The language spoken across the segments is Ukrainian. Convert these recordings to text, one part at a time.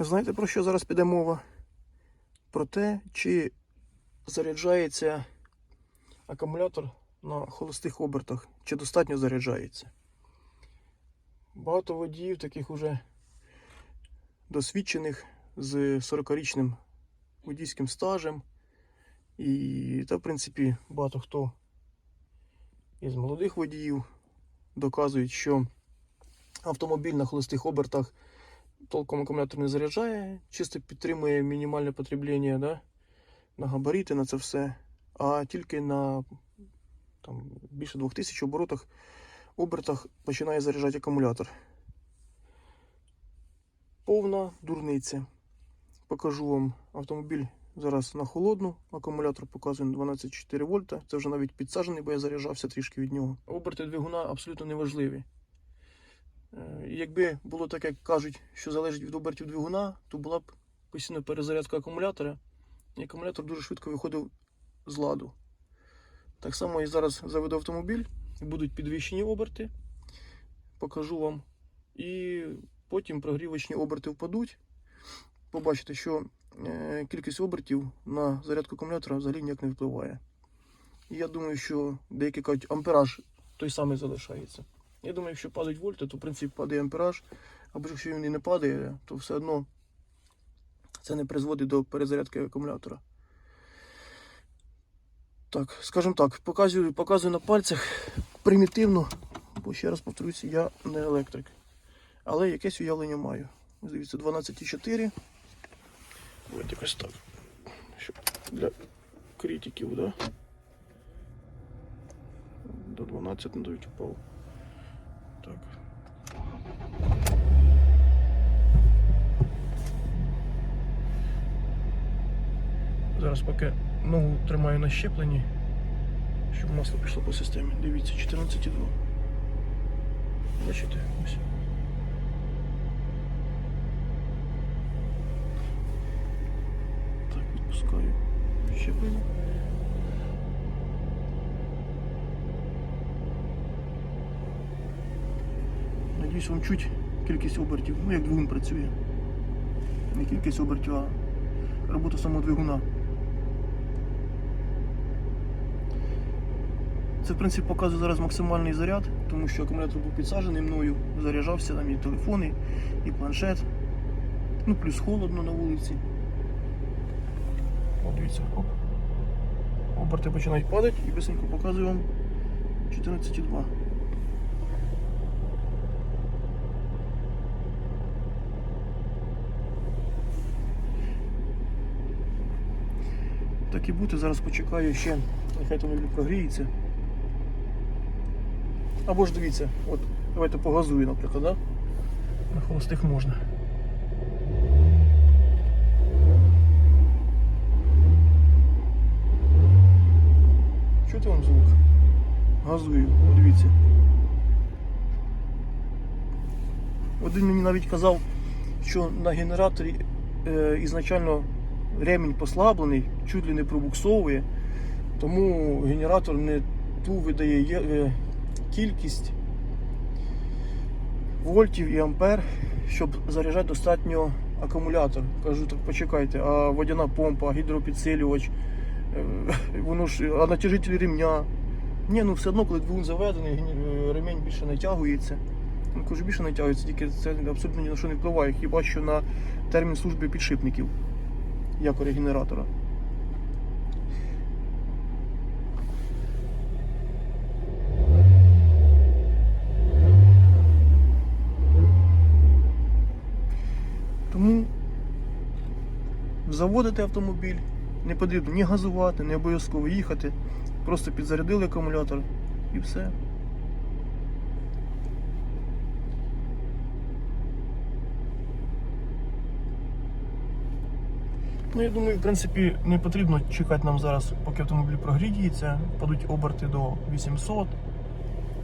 Знаєте, про що зараз піде мова? Про те, чи заряджається акумулятор на холостих обертах, чи достатньо заряджається. Багато водіїв, таких уже досвідчених з 40-річним водійським стажем. І та, в принципі, багато хто із молодих водіїв доказують, що автомобіль на холостих обертах толком акумулятор не заряджає, чисто підтримує мінімальне потребління да, на габарити, на це все, а тільки на там, більше 2000 оборотах, обертах починає заряджати акумулятор. Повна дурниця. Покажу вам автомобіль зараз на холодну. Акумулятор показує 12,4 вольта. Це вже навіть підсаджений, бо я заряджався трішки від нього. Оберти двигуна абсолютно не важливі. Е, Якби було так, як кажуть, що залежить від обертів двигуна, то була б постійно перезарядка акумулятора, і акумулятор дуже швидко виходив з ладу. Так само і зараз заведу автомобіль, будуть підвищені оберти, покажу вам. І потім прогрівочні оберти впадуть. Побачите, що е, кількість обертів на зарядку акумулятора взагалі ніяк не впливає. І я думаю, що деякі кажуть, ампераж той самий залишається. Я думаю, якщо падають вольти, то в принципі падає ампераж, або якщо він і не падає, то все одно це не призводить до перезарядки акумулятора. Так, скажімо так, показую, показую на пальцях примітивно, бо ще раз повторюся, я не електрик. Але якесь уявлення маю. Дивіться, 12,4. Ось якось так. Щоб для критиків, да? До 12 навіть упав. Зараз поки ногу тримаю на щепленні, щоб масло пішло по системі. Дивіться, 14,2. Бачите? Ось. Так, відпускаю щеплення. Надіюсь, вам чуть кількість обертів, ну як двигун працює. Не кількість обертів, а робота самого двигуна. Це, в принципі, показує зараз максимальний заряд, тому що акумулятор був підсаджений мною, заряджався там і телефони, і планшет. Ну, плюс холодно на вулиці. О, дивіться, оп. Оберти починають падати і бисенько показую вам 14,2. Так і бути, зараз почекаю ще, нехай автомобіль прогріється. Або ж дивіться, от давайте погазую, наприклад, да? на холостих можна. Чути вам звук? Газую, дивіться. Один мені навіть казав, що на генераторі е, ізначально ремінь послаблений, чуть ли не пробуксовує, тому генератор не ту видає е, кількість вольтів і ампер, щоб заряджати достатньо акумулятор. Кажу, так почекайте, а водяна помпа, гідропідсилювач, е, воно ж, а натяжитель ремня. Ні, ну все одно, коли двигун заведений, е, ремень більше натягується. Ну, кажу, більше натягується, тільки це абсолютно ні на що не впливає, хіба що на термін служби підшипників якоря генератора. Тому заводити автомобіль, не потрібно ні газувати, не обов'язково їхати. Просто підзарядили акумулятор і все. Ну, я думаю, в принципі, не потрібно чекати нам зараз, поки автомобіль прогріється, падуть оберти до 800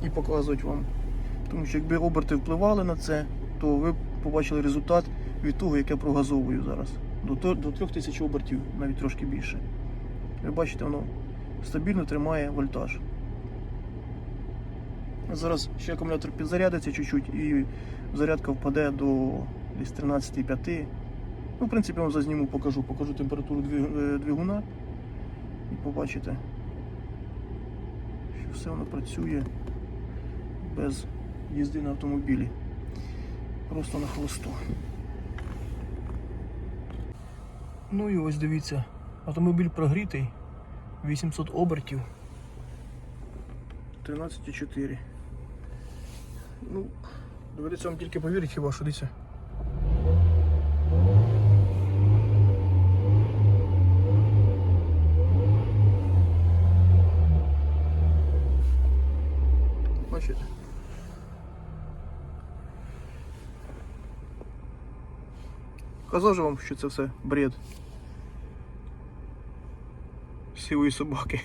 і показують вам. Тому що якби оберти впливали на це, то ви б побачили результат від того, як я прогазовую зараз. До, 3000 обертів, навіть трошки більше. Ви бачите, воно стабільно тримає вольтаж. Зараз ще акумулятор підзарядиться чуть-чуть і зарядка впаде до десь 13,5 Ну, в принципі, я вам зазніму, покажу, покажу температуру е, двигуна і побачите, що все воно працює без їзди на автомобілі. Просто на хвосту. Ну і ось дивіться, автомобіль прогрітий, 800 обертів, 13,4. Ну, доведеться вам тільки повірити, хіба що дивіться. Казав же вам, що це все бред. se isso porque